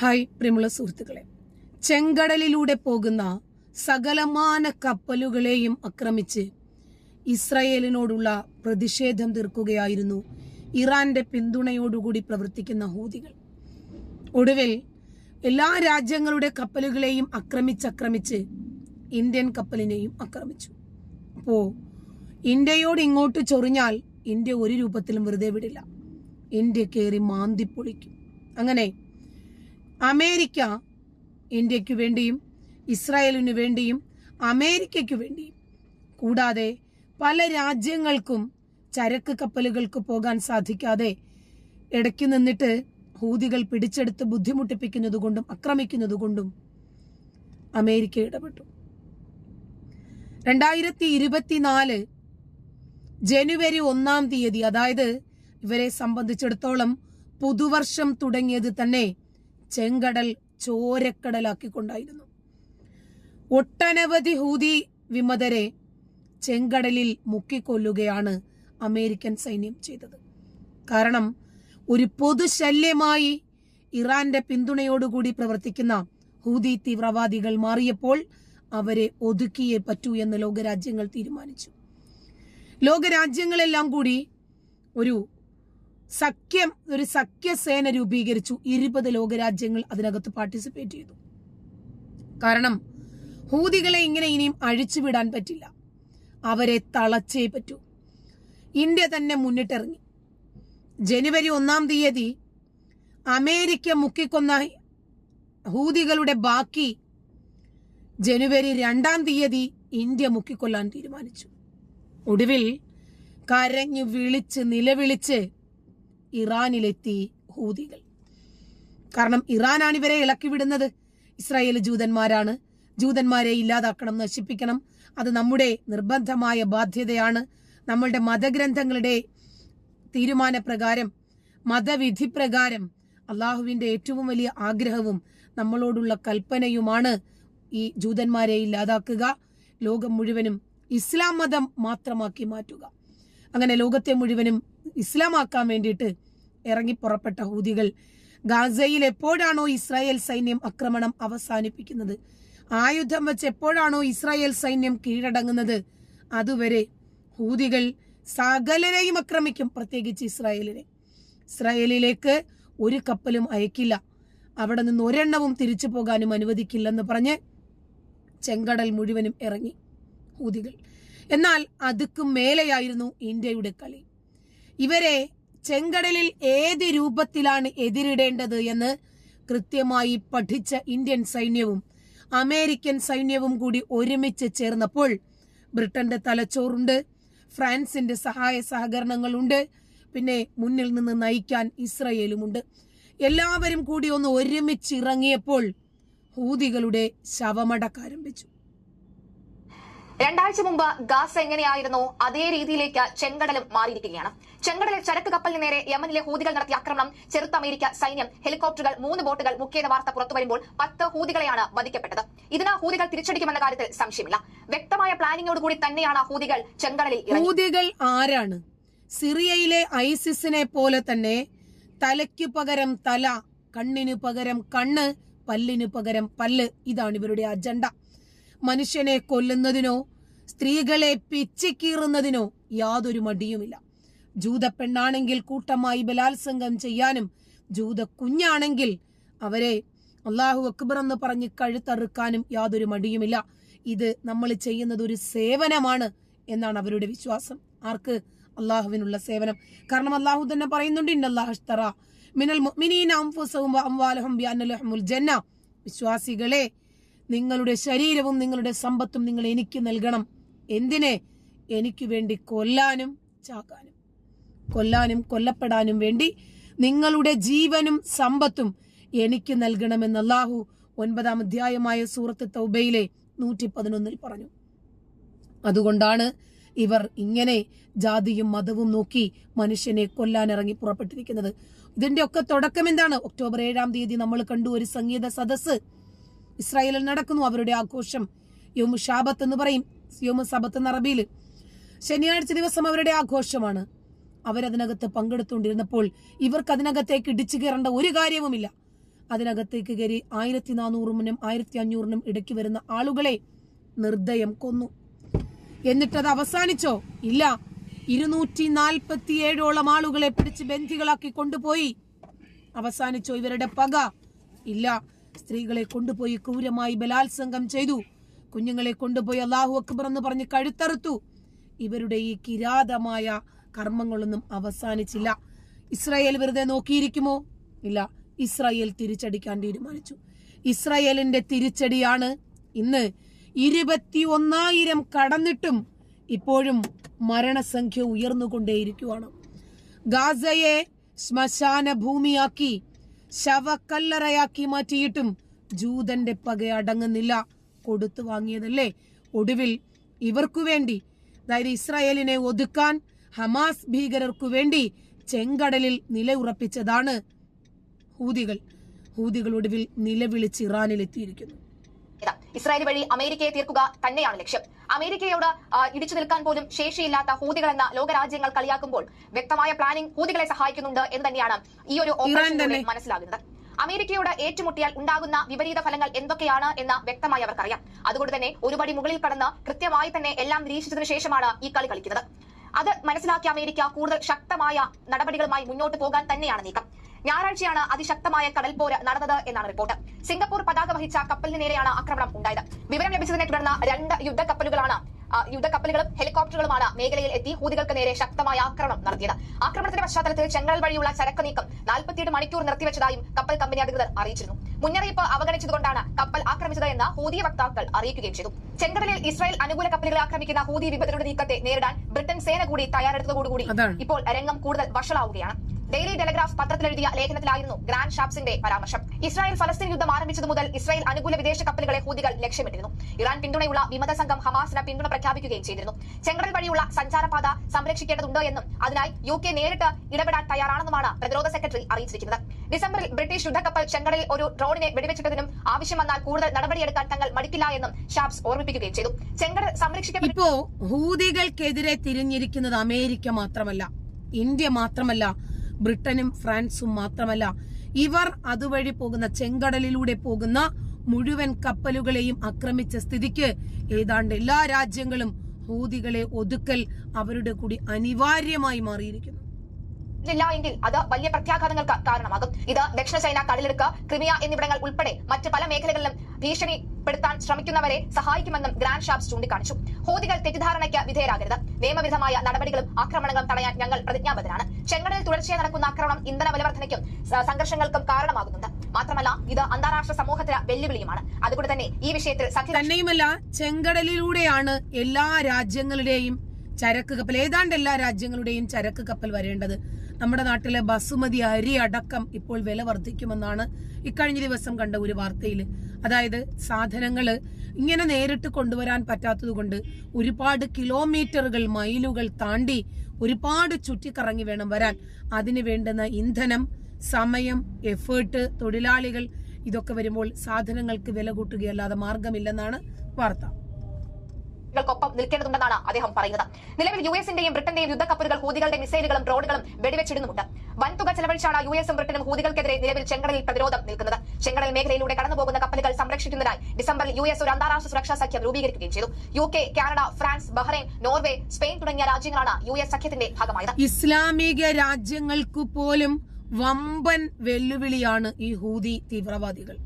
Hi പ്രിയമുള്ള സുഹൃത്തുക്കളെ. ചെങ്കടലിലൂടെ പോകുന്ന സകലമാന കപ്പലുകളെയും ആക്രമിച്ച് ഇസ്രയേലിനോടുള്ള പ്രതിഷേധം തീർക്കുകയായിരുന്നു ഇറാന്റെ പിന്തുണയോടുകൂടി പ്രവർത്തിക്കുന്ന ഹൂതികൾ. ഒടുവിൽ എല്ലാ രാജ്യങ്ങളുടെ കപ്പലുകളെയും ആക്രമിച്ചക്രമിച്ച് ഇന്ത്യൻ കപ്പലിനെയും ആക്രമിച്ചു. അപ്പോ ഇന്ത്യയോട് ഇങ്ങോട്ട് ചൊറിഞ്ഞാൽ ഇന്ത്യ ഒരു രൂപത്തിലും വെറുതെ വിടില്ല. ഇന്ത്യ കയറി മാന്തി പൊളിക്കും. അങ്ങനെ അമേരിക്ക ഇന്ത്യയ്ക്ക് വേണ്ടിയും ഇസ്രായേലിനു വേണ്ടിയും അമേരിക്കയ്ക്കു വേണ്ടിയും. കൂടാതെ പല രാജ്യങ്ങൾക്കും ചരക്ക് കപ്പലുകൾക്ക് പോകാൻ സാധിക്കാതെ ഇടയ്ക്ക് നിന്നിട്ട് ഹൂതികൾ പിടിച്ചെടുത്ത് ബുദ്ധിമുട്ടിപ്പിക്കുന്നതുകൊണ്ടും ആക്രമിക്കുന്നതുകൊണ്ടും അമേരിക്ക ഇടപെട്ടു. രണ്ടായിരത്തി ഇരുപത്തിനാല് ജനുവരി ഒന്നാം തീയതി അതായത് ഇവരെ സംബന്ധിച്ചിടത്തോളം പുതുവർഷം തുടങ്ങിയത് തന്നെ ചെങ്കടൽ ചോരക്കടലാക്കിക്കൊണ്ടായിരുന്നു. ഒട്ടനവധി ഹൂതി വിമതരെ ചെങ്കടലിൽ മുക്കിക്കൊല്ലുകയാണ് അമേരിക്കൻ സൈന്യം ചെയ്തത്. കാരണം ഒരു പൊതുശല്യമായി ഇറാന്റെ പിന്തുണയോടുകൂടി പ്രവർത്തിക്കുന്ന ഹൂതി തീവ്രവാദികൾ മാറിയപ്പോൾ അവരെ ഒതുക്കിയേ പറ്റൂ എന്ന് ലോകരാജ്യങ്ങൾ തീരുമാനിച്ചു. ലോകരാജ്യങ്ങളെല്ലാം കൂടി ഒരു സഖ്യം ഒരു സഖ്യസേന രൂപീകരിച്ചു. ഇരുപത് ലോകരാജ്യങ്ങൾ അതിനകത്ത് പാർട്ടിസിപ്പേറ്റ് ചെയ്തു. കാരണം ഹൂതികളെ ഇങ്ങനെ ഇനിയും അഴിച്ചുവിടാൻ പറ്റില്ല. അവരെ തളച്ചേ പറ്റൂ. ഇന്ത്യ തന്നെ മുന്നിട്ടിറങ്ങി. ജനുവരി ഒന്നാം തീയതി അമേരിക്ക മുക്കിക്കൊന്ന ഹൂതികളുടെ ബാക്കി ജനുവരി രണ്ടാം തീയതി ഇന്ത്യ മുക്കിക്കൊല്ലാൻ തീരുമാനിച്ചു. ഒടുവിൽ കരഞ്ഞു വിളിച്ച് നിലവിളിച്ച് ഇറാനിലെത്തി ഹൂതികൾ. കാരണം ഇറാനാണ് ഇവരെ ഇളക്കി വിടുന്നത് ഇസ്രായേൽ ജൂതന്മാരാണ്. ജൂതന്മാരെ ഇല്ലാതാക്കണം നശിപ്പിക്കണം. അത് നമ്മുടെ നിർബന്ധമായ ബാധ്യതയാണ്. നമ്മളുടെ മതഗ്രന്ഥങ്ങളുടെ തീരുമാനപ്രകാരം മതവിധി പ്രകാരം അള്ളാഹുവിന്റെ ഏറ്റവും വലിയ ആഗ്രഹവും നമ്മളോടുള്ള കൽപ്പനയുമാണ് ഈ ജൂതന്മാരെ ഇല്ലാതാക്കുക ലോകം മുഴുവനും ഇസ്ലാം മതം മാത്രമാക്കി മാറ്റുക. അങ്ങനെ ലോകത്തെ മുഴുവനും ഇസ്ലാമാക്കാൻ വേണ്ടിയിട്ട് ഇറങ്ങി പുറപ്പെട്ട ഹൂതികൾ. ഗാസയിൽ എപ്പോഴാണോ ഇസ്രായേൽ സൈന്യം ആക്രമണം അവസാനിപ്പിക്കുന്നത്? ആയുധം വെച്ച് എപ്പോഴാണോ ഇസ്രായേൽ സൈന്യം കീഴടങ്ങുന്നത്? അതുവരെ ഹൂതികൾ സകലരെയും ആക്രമിക്കും പ്രത്യേകിച്ച് ഇസ്രായേലിനെ. ഇസ്രായേലിലേക്ക് ഒരു കപ്പലും അയക്കില്ല. അവിടെ നിന്ന് ഒരെണ്ണവും തിരിച്ചു പോകാനും അനുവദിക്കില്ലെന്ന് പറഞ്ഞ് ചെങ്കടൽ മുഴുവനും ഇറങ്ങി ഹൂതികൾ. എന്നാൽ അതുക്കും മേലെയായിരുന്നു ഇന്ത്യയുടെ കളി. ഇവരെ ചെങ്കടലിൽ ഏത് രൂപത്തിലാണ് എതിരിടേണ്ടത് എന്ന് കൃത്യമായി പഠിച്ച ഇന്ത്യൻ സൈന്യവും അമേരിക്കൻ സൈന്യവും കൂടി ഒരുമിച്ച് ചേർന്നപ്പോൾ ബ്രിട്ടന്റെ തലച്ചോറുണ്ട് ഫ്രാൻസിന്റെ സഹായ സഹകരണങ്ങളുണ്ട് പിന്നെ മുന്നിൽ നിന്ന് നയിക്കാൻ ഇസ്രയേലുമുണ്ട്. എല്ലാവരും കൂടി ഒന്ന് ഒരുമിച്ച് ഇറങ്ങിയപ്പോൾ ഹൂതികളുടെ ശവമടക്കാരംഭിച്ചു. രണ്ടാഴ്ച മുമ്പ് ഗാസ എങ്ങനെയായിരുന്നോ? അതേ രീതിയിലേക്ക് ചെങ്കടലും മാറിയിരിക്കുകയാണ്. ചെങ്കടലിൽ ചരക്ക് കപ്പലിന് നേരെ യമനിലെ ഹൂതികൾ നടത്തിയ ആക്രമണം ചെറുത്ത് അമേരിക്ക സൈന്യം ഹെലികോപ്റ്ററുകൾ മൂന്ന് ബോട്ടുകൾ മുഖ്യ വാർത്ത പുറത്തു വരുമ്പോൾ പത്ത് ഹൂതികളെയാണ് വധിക്കപ്പെട്ടത്. ഇതിന് ഹൂതികൾ തിരിച്ചടിക്കുമെന്ന കാര്യത്തിൽ സംശയമില്ല. വ്യക്തമായ പ്ലാനിങ്ങോട് കൂടി തന്നെയാണ് ഹൂതികൾ ചെങ്കടലിൽ ഹൂതികൾ ആരാണ്? സിറിയയിലെ ഐസിസിനെ പോലെ തന്നെ തലയ്ക്കു പകരം തല കണ്ണിന് പകരം കണ്ണ് പല്ലിന് പകരം പല്ല്. ഇതാണ് ഇവരുടെ അജണ്ട. മനുഷ്യനെ കൊല്ലുന്നതിനോ സ്ത്രീകളെ പിച്ചിക്കീറുന്നതിനോ യാതൊരു മടിയുമില്ല. ജൂത പെണ്ണാണെങ്കിൽ കൂട്ടമായി ബലാത്സംഗം ചെയ്യാനും ജൂത കുഞ്ഞാണെങ്കിൽ അവരെ അള്ളാഹു അക്ബർ എന്ന് പറഞ്ഞ് കഴുത്തറുക്കാനും യാതൊരു മടിയുമില്ല. ഇത് നമ്മൾ ചെയ്യുന്നത് ഒരു സേവനമാണ് എന്നാണ് അവരുടെ വിശ്വാസം. ആർക്ക്? അള്ളാഹുവിനുള്ള സേവനം. കാരണം അള്ളാഹു തന്നെ പറയുന്നുണ്ട് ഇന്നല്ലാഹ്തറ മിനൽ മുഅ്മിനീന അംഫുസവും അംവാലഹം ബിഅന്ന ജന്ന. വിശ്വാസികളെ നിങ്ങളുടെ ശരീരവും നിങ്ങളുടെ സമ്പത്തും നിങ്ങൾ എനിക്ക് നൽകണം. എന്തിനെ? എനിക്ക് വേണ്ടി കൊല്ലാനും ചാകാനും. കൊല്ലാനും കൊല്ലപ്പെടാനും വേണ്ടി നിങ്ങളുടെ ജീവനും സമ്പത്തും എനിക്ക് നൽകണമെന്ന് അല്ലാഹു ഒൻപതാം അധ്യായമായ സൂറത്ത് തൗബയിലെ നൂറ്റി പതിനൊന്നിൽ പറഞ്ഞു. അതുകൊണ്ടാണ് ഇവർ ഇങ്ങനെ ജാതിയും മതവും നോക്കി മനുഷ്യനെ കൊല്ലാൻ ഇറങ്ങി പുറപ്പെട്ടിരിക്കുന്നത്. ഇതിന്റെ ഒക്കെ തുടക്കം എന്താണ്? ഒക്ടോബർ ഏഴാം തീയതി നമ്മൾ കണ്ടു ഒരു സംഗീത സദസ്സ്. ഇസ്രായേലിൽ നടക്കുന്നു അവരുടെ ആഘോഷം. യോമു ഷാബത്ത് എന്ന് പറയും. യോമു സബത്ത് എന്ന അറബിയിൽ ശനിയാഴ്ച ദിവസം അവരുടെ ആഘോഷമാണ്. അവരതിനകത്ത് പങ്കെടുത്തുകൊണ്ടിരുന്നപ്പോൾ ഇവർക്ക് അതിനകത്തേക്ക് ഇടിച്ചു കയറേണ്ട ഒരു കാര്യവുമില്ല. അതിനകത്തേക്ക് കയറി ആയിരത്തി നാനൂറിനും ആയിരത്തി അഞ്ഞൂറിനും ഇടയ്ക്ക് വരുന്ന ആളുകളെ നിർദ്ദയം കൊന്നു. എന്നിട്ടത് അവസാനിച്ചോ? ഇല്ല. ഇരുന്നൂറ്റി നാൽപ്പത്തിയേഴോളം ആളുകളെ പിടിച്ച് ബന്ധികളാക്കി കൊണ്ടുപോയി. അവസാനിച്ചോ? ഇവരുടെ പക? ഇല്ല. സ്ത്രീകളെ കൊണ്ടുപോയി ക്രൂരമായി ബലാത്സംഗം ചെയ്തു. കുഞ്ഞുങ്ങളെ കൊണ്ടുപോയി അള്ളാഹു അക്ബർ എന്ന് പറഞ്ഞ് കഴുത്തറുത്തു. ഇവരുടെ ഈ കിരാതമായ കർമ്മങ്ങളൊന്നും അവസാനിച്ചില്ല. ഇസ്രായേൽ വെറുതെ നോക്കിയിരിക്കുമോ? ഇല്ല ഇസ്രായേൽ തിരിച്ചടിക്കാൻ തീരുമാനിച്ചു. ഇസ്രായേലിന്റെ തിരിച്ചടിയാണ് ഇന്ന് ഇരുപത്തി ഒന്നായിരം കടന്നിട്ടും ഇപ്പോഴും മരണസംഖ്യ ഉയർന്നുകൊണ്ടേയിരിക്കുവാണ്. ഗാസയെ ശ്മശാന ഭൂമിയാക്കി ശവക്കല്ലറയാക്കി മാറ്റിയിട്ടും ജൂതന്റെ പക അടങ്ങുന്നില്ല. കൊടുത്തു വാങ്ങിയതല്ലേ? ഒടുവിൽ ഇവർക്കു വേണ്ടി അതായത് ഇസ്രായേലിനെ ഒതുക്കാൻ ഹമാസ് ഭീകരർക്കു വേണ്ടി ചെങ്കടലിൽ നിലയുറപ്പിച്ചതാണ് ഹൂതികൾ. ഹൂതികൾ ഒടുവിൽ നിലവിളിച്ച് ഇറാനിലെത്തിയിരിക്കുന്നു. ഇസ്രായേൽ വഴി അമേരിക്കയെ തീർക്കുക തന്നെയാണ് ലക്ഷ്യം. അമേരിക്കയോട് ഇടിച്ചു നിൽക്കാൻ പോലും ശേഷിയില്ലാത്ത ഹൂതികൾ എന്ന ലോകരാജ്യങ്ങൾ കളിയാക്കുമ്പോൾ വ്യക്തമായ പ്ലാനിംഗ് ഹൂതികളെ സഹായിക്കുന്നുണ്ട് എന്ന് തന്നെയാണ് ഈ ഒരു ഓപ്പറേഷൻ മനസ്സിലാകുന്നത്. അമേരിക്കയോട് ഏറ്റുമുട്ടിയാൽ ഉണ്ടാകുന്ന വിപരീത ഫലങ്ങൾ എന്തൊക്കെയാണ് എന്ന് വ്യക്തമായി അവർക്കറിയാം. അതുകൊണ്ട് തന്നെ ഒരുപടി മുകളിൽ കടന്ന് കൃത്യമായി തന്നെ എല്ലാം നിരീക്ഷിച്ചതിനു ശേഷമാണ് ഈ കളി കളിക്കുന്നത്. അത് മനസ്സിലാക്കിയ അമേരിക്ക കൂടുതൽ ശക്തമായ നടപടികളുമായി മുന്നോട്ട് പോകാൻ തന്നെയാണ് നീക്കം. ഞായറാഴ്ചയാണ് അതിശക്തമായ കടൽപോര് നടന്നത് എന്നാണ് റിപ്പോർട്ട്. സിംഗപ്പൂർ പതാക വഹിച്ച കപ്പലിന് നേരെയാണ് ആക്രമണം ഉണ്ടായത്. വിവരം ലഭിച്ചതിനെ തുടർന്ന് രണ്ട് യുദ്ധക്കപ്പലുകളാണ് യുദ്ധക്കപ്പലുകളും ഹെലികോപ്റ്ററുകളുമാണ് മേഖലയിൽ എത്തി ഹൂതികൾക്ക് നേരെ ശക്തമായ ആക്രമണം നടത്തിയത്. ആക്രമണത്തിന്റെ പശ്ചാത്തലത്തിൽ ചെങ്ങൽ വഴിയുള്ള ചരക്ക് നീക്കം നാൽപ്പത്തിയെട്ട് മണിക്കൂർ നിർത്തിവെച്ചതായും കപ്പൽ കമ്പനി അധികൃതർ അറിയിച്ചിരുന്നു. മുന്നറിയിപ്പ് അവഗണിച്ചതുകൊണ്ടാണ് കപ്പൽ ആക്രമിച്ചത് എന്ന് ഹൂതി വക്താക്കൾ അറിയിക്കുകയും ചെയ്തു. ചെങ്കടലിൽ ഇസ്രായേൽ അനുകൂല കപ്പലുകളെ ആക്രമിക്കുന്ന ഹൂതി വിപത്തുകളുടെ നീക്കത്തെ നേരിടാൻ ബ്രിട്ടൻ സേന കൂടി തയ്യാറെടുത്തതോടുകൂടി. ഇപ്പോൾ രംഗം കൂടുതൽ വഷളാവുകയാണ്. ഡെയിലി ടെലഗ്രാഫ് പത്രത്തിലെഴുതിയ ലേഖനത്തിലായിരുന്നു ഗ്രാൻഡ് ഷാപ്സിന്റെ പരാമർശം. ഇസ്രായേൽ ഫലസ്തീൻ യുദ്ധം ആരംഭിച്ചതു മുതൽ ഇസ്രായേൽ അനുകൂല വിദേശ കപ്പലുകളെ ഹൂതികൾ ലക്ഷ്യമിട്ടിരുന്നു. ഇറാൻ പിന്തുണയുള്ള വിമത സംഘം ഹമാസിന് പിന്തുണ പ്രഖ്യാപിക്കുകയും ചെയ്തിരുന്നു. ചെങ്കടൽ വഴിയുള്ള സഞ്ചാരപാത സംരക്ഷിക്കേണ്ടതുണ്ടോ എന്നും അതിനായി യു കെ നേരിട്ട് ഇടപെടാൻ തയ്യാറാണെന്നുമാണ് പ്രതിരോധ സെക്രട്ടറി അറിയിച്ചിരിക്കുന്നത്. ഡിസംബറിൽ ബ്രിട്ടീഷ് യുദ്ധക്കപ്പൽ ചെങ്കടലിൽ ഒരു ഡ്രോണിനെ വെടിവെച്ചിട്ടതിനും ആവശ്യം വന്നാൽ കൂടുതൽ നടപടിയെടുക്കാൻ തങ്ങൾ മടിക്കില്ല എന്നും ഷാപ്സ് ഓർമ്മിപ്പിക്കുകയും ചെയ്തു. ചെങ്കടൽ സംരക്ഷിക്കപ്പെട്ട ഇപ്പോ ഹൂതികൾക്കെതിരെ തിരിഞ്ഞിരിക്കുന്നത് അമേരിക്ക മാത്രമല്ല ഇന്ത്യ മാത്രമല്ല ബ്രിട്ടനും ഫ്രാൻസും മാത്രമല്ല. ഇവർ അതുവഴി പോകുന്ന ചെങ്കടലിലൂടെ പോകുന്ന മുഴുവൻ കപ്പലുകളെയും ആക്രമിച്ച സ്ഥിതിക്ക് ഏതാണ്ട് എല്ലാ രാജ്യങ്ങളും ഹൂതികളെ ഒതുക്കൽ അവരുടെ കൂടി അനിവാര്യമായി മാറിയിരിക്കുന്നു. ഇല്ല എങ്കിൽ അത് വലിയ പ്രത്യാഘാതങ്ങൾക്ക് കാരണമാകും. ഇത് ദക്ഷിണ ചൈന കടലെടുക്ക് ക്രിമിയ എന്നിവിടങ്ങൾ ഉൾപ്പെടെ മറ്റ് പല മേഖലകളിലും ഭീഷണിപ്പെടുത്താൻ ശ്രമിക്കുന്നവരെ സഹായിക്കുമെന്നും ഗ്രാൻഡ് ഷാപ്സ് ചൂണ്ടിക്കാണിച്ചു. ഹോദികൾ തെറ്റിദ്ധാരണയ്ക്ക് വിധേയരാകരുത്. നിയമവിധമായ നടപടികളും ആക്രമണങ്ങളും തടയാൻ ഞങ്ങൾ പ്രതിജ്ഞാബദ്ധരാണ്. ചെങ്കടലിൽ തുടർച്ചയായി നടക്കുന്ന ആക്രമണം ഇന്ധന വിലവർദ്ധനയ്ക്കും സംഘർഷങ്ങൾക്കും കാരണമാകുന്നുണ്ട്. മാത്രമല്ല ഇത് അന്താരാഷ്ട്ര സമൂഹത്തിന് വെല്ലുവിളിയുമാണ്. അതുകൊണ്ട് തന്നെ ഈ വിഷയത്തിൽ തന്നെയുമല്ല ചെങ്കടലിലൂടെയാണ് എല്ലാ രാജ്യങ്ങളുടെയും ചരക്ക് കപ്പൽ. ഏതാണ്ട് എല്ലാ രാജ്യങ്ങളുടെയും ചരക്ക് കപ്പൽ വരേണ്ടത് നമ്മുടെ നാട്ടിലെ ബസുമതി അരി അടക്കം ഇപ്പോൾ വില വർദ്ധിക്കുമെന്നാണ് ഇക്കഴിഞ്ഞ ദിവസം കണ്ട ഒരു വാർത്തയിൽ. അതായത് സാധനങ്ങൾ ഇങ്ങനെ നേരിട്ട് കൊണ്ടുവരാൻ പറ്റാത്തതുകൊണ്ട് ഒരുപാട് കിലോമീറ്ററുകൾ മൈലുകൾ താണ്ടി ഒരുപാട് ചുറ്റിക്കറങ്ങി വേണം വരാൻ. അതിന് വേണ്ടുന്ന ഇന്ധനം സമയം എഫേർട്ട് തൊഴിലാളികൾ ഇതൊക്കെ വരുമ്പോൾ സാധനങ്ങൾക്ക് വില കൂട്ടുകയല്ലാതെ മാർഗമില്ലെന്നാണ് വാർത്ത. ൾക്കൊപ്പം നിൽക്കേണ്ടതുണ്ടെന്നാണ് അദ്ദേഹം പറയുന്നത്. നിലവിൽ യു എസിന്റെയും ബ്രിട്ടന്റെയും യുദ്ധക്കപ്പലുകൾ ഹൂതികളുടെ മിസൈലുകളും ഡ്രോണുകളും വെടിവെച്ചിടുന്നുമുണ്ട്. വൻതുക ചെലവഴിച്ചാണ് യു എസും ബ്രിട്ടനും ഹൂതികൾക്കെതിരെ നിലവിൽ ചെങ്കടലിൽ പ്രതിരോധം നിൽക്കുന്നത്. ചെങ്കടൽ മേഖലയിലൂടെ കടന്നുപോകുന്ന കപ്പലുകൾ സംരക്ഷിക്കുന്നതിനായി ഡിസംബറിൽ യു എസ് ഒരു അന്താരാഷ്ട്ര സുരക്ഷാ സഖ്യം രൂപീകരിക്കുകയും ചെയ്തു. U K Canada France Bahrain Norway Spain തുടങ്ങിയ രാജ്യങ്ങളാണ് യു എസ് സഖ്യത്തിന്റെ ഭാഗമായത്. ഇസ്ലാമിക രാജ്യങ്ങൾക്കു പോലും വമ്പൻ വെല്ലുവിളിയാണ് ഈ ഹൂതി തീവ്രവാദികൾ.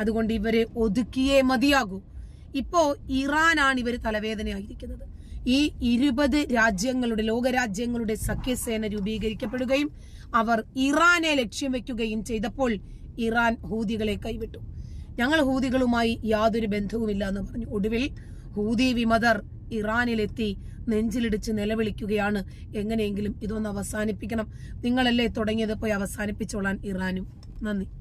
അതുകൊണ്ട് ഇവരെ ഒതുക്കിയേ മതിയാകൂ. ഇപ്പോ ഇറാനാണ് ഇവർ തലവേദനയായിരിക്കുന്നത്. ഈ ഇരുപത് രാജ്യങ്ങളുടെ ലോകരാജ്യങ്ങളുടെ സഖ്യസേന രൂപീകരിക്കപ്പെടുകയും അവർ ഇറാനെ ലക്ഷ്യം വെക്കുകയും ചെയ്തപ്പോൾ ഇറാൻ ഹൂതികളെ കൈവിട്ടു. ഞങ്ങൾ ഹൂതികളുമായി യാതൊരു ബന്ധവുമില്ല എന്ന് പറഞ്ഞു. ഒടുവിൽ ഹൂതി വിമതർ ഇറാനിലെത്തി നെഞ്ചിലിടിച്ച് നിലവിളിക്കുകയാണ്. എങ്ങനെയെങ്കിലും ഇതൊന്ന് അവസാനിപ്പിക്കണം. നിങ്ങളല്ലേ തുടങ്ങിയത്? പോയി അവസാനിപ്പിച്ചോളാൻ ഇറാനും. നന്ദി.